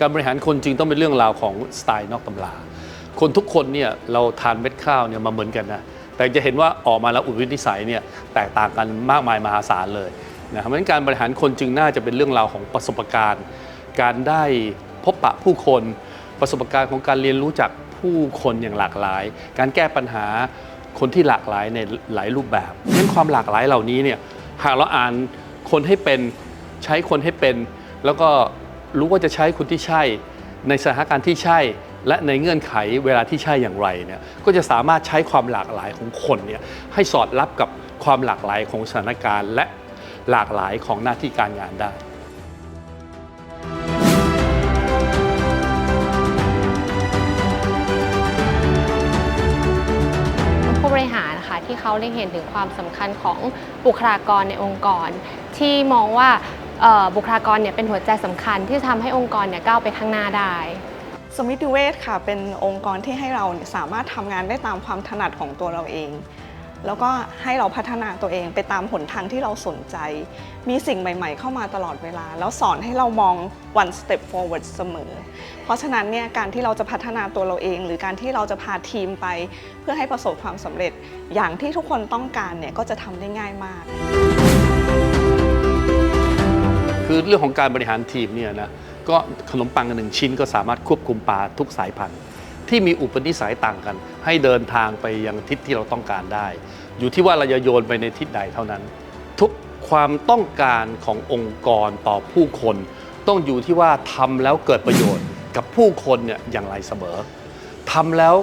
การบริหารคนจริงต้องเป็นเรื่องราวของสไตล์นอกตำรา คนทุกคนเนี่ยเราทานเม็ดข้าวเนี่ยมาเหมือนกันนะ แต่จะเห็นว่าออกมาแล้วอุปนิสัยเนี่ยแตกต่างกันมากมายมหาศาลเลยนะครับเพราะฉะนั้นการบริหารคนจึงน่าจะเป็นเรื่องราวของประสบการณ์ การได้พบปะผู้คนประสบการณ์ของการเรียนรู้จากผู้คนอย่างหลากหลาย การแก้ปัญหาคนที่หลากหลายในหลายรูปแบบเพราะฉะนั้นความหลากหลายเหล่านี้เนี่ย หากเราอ่านคนให้เป็นใช้คนให้เป็น แล้วก็รู้ว่าจะใช้คนที่ใช่ ในสถานการณ์ที่ใช่ และในเงื่อนไขเวลาที่ใช่อย่างไรเนี่ยก็จะสามารถใช้ความหลากหลายของคนเนี่ยให้สอดรับกับความหลากหลายของสถานการณ์ และหลากหลายของหน้าที่การงานได้ เขาเล็งเห็นถึงความสำคัญของบุคลากรในองค์กร ที่มองว่าบุคลากรเนี่ยเป็นหัวใจสำคัญที่จะทำให้องค์กรเนี่ยก้าวไปข้างหน้าได้สมิติเวชค่ะ เป็นองค์กรที่ให้เราเนี่ยสามารถทำงานได้ตามความถนัดของตัวเราเอง แล้วก็ให้เราพัฒนาตัวเองไปตามหนทางที่เราสนใจ มีสิ่งใหม่ ๆ เข้ามาตลอดเวลา แล้วสอนให้เรามอง one step forward เสมอ เพราะฉะนั้นเนี่ยการที่เราจะพัฒนาตัวเราเอง หรือการที่เราจะพาทีมไป เพื่อให้ประสบความสำเร็จ อย่างที่ทุกคนต้องการเนี่ยก็จะทำได้ง่ายมาก คือเรื่องของการบริหารทีมเนี่ยนะก็ขนมปังหนึ่งชิ้นก็สามารถควบคุมปลาทุกสายพันธุ์ ที่มีอุปนิสัยต่างกัน ให้เดินทางไปยังทิศที่เราต้องการได้ อยู่ที่ว่าเราจะโยนไปในทิศใดเท่านั้น ทุกความต้องการขององค์กรต่อผู้คน ต้องอยู่ที่ว่าทำแล้วเกิดประโยชน์กับผู้คนเนี่ยอย่างไรเสมอทำแล้ว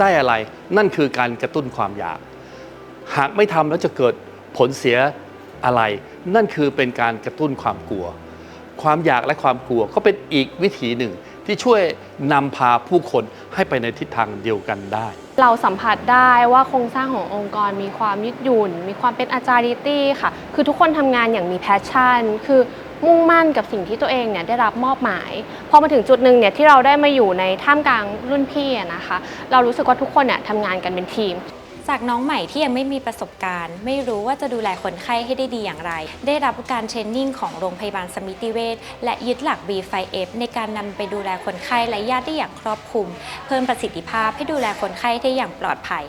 ได้อะไรนั่นคือการกระตุ้นความอยาก หากไม่ทำแล้วจะเกิดผลเสียอะไร นั่นคือเป็นการกระตุ้นความกลัว ความอยากและความกลัวก็เป็นอีกวิธีหนึ่ง ที่ช่วยนำพาผู้คนให้ไปในทิศทางเดียวกันได้ เราสัมผัสได้ว่าโครงสร้างขององค์กรมีความยืดหยุ่น มีความเป็นอาจาริตี้ค่ะ คือทุกคนทำงานอย่างมีแพชชั่น คือมุ่งมั่นกับสิ่งที่ตัวเองเนี่ยได้รับมอบหมาย พอมาถึงจุดหนึ่งเนี่ยที่เราได้มาอยู่ในท่ามกลางรุ่นพี่นะคะ เรารู้สึกว่าทุกคนเนี่ยทำงานกันเป็นทีม จากน้องใหม่ที่ยังไม่มีประสบการณ์ ไม่รู้ว่าจะดูแลคนไข้ให้ได้ดีอย่างไร ได้รับการเทรนนิ่งของโรงพยาบาลสมิติเวชและยึดหลัก B5F ในการนำไปดูแลคนไข้และญาติได้อย่างครอบคลุม เพิ่มประสิทธิภาพให้ดูแลคนไข้ได้อย่างปลอดภัย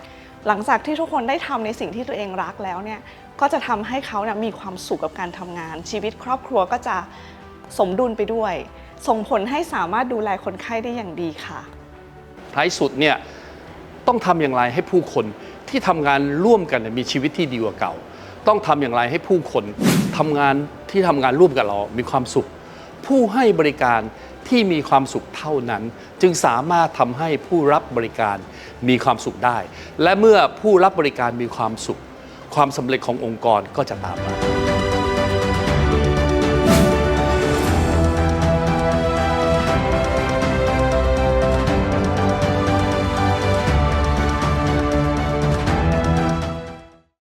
หลังจากที่ทุกคนได้ทำในสิ่งที่ตัวเองรักแล้วเนี่ยก็จะทำให้เขาเนี่ยมีความสุขกับการทำงาน ชีวิตครอบครัวก็จะสมดุลไปด้วย ส่งผลให้สามารถดูแลคนไข้ได้อย่างดีค่ะ ท้ายสุดเนี่ย ต้องทำอย่างไรให้ผู้คนที่ทำงานร่วมกันมีชีวิตที่ดีกว่าเก่า ต้องทำอย่างไรให้ผู้คนทำงานที่ทำงานร่วมกับเรา มีความสุข ผู้ให้บริการที่มีความสุขเท่านั้น จึงสามารถทำให้ผู้รับบริการมีความสุขได้ และเมื่อผู้รับบริการมีความสุข ความสำเร็จขององค์กรก็จะตามมา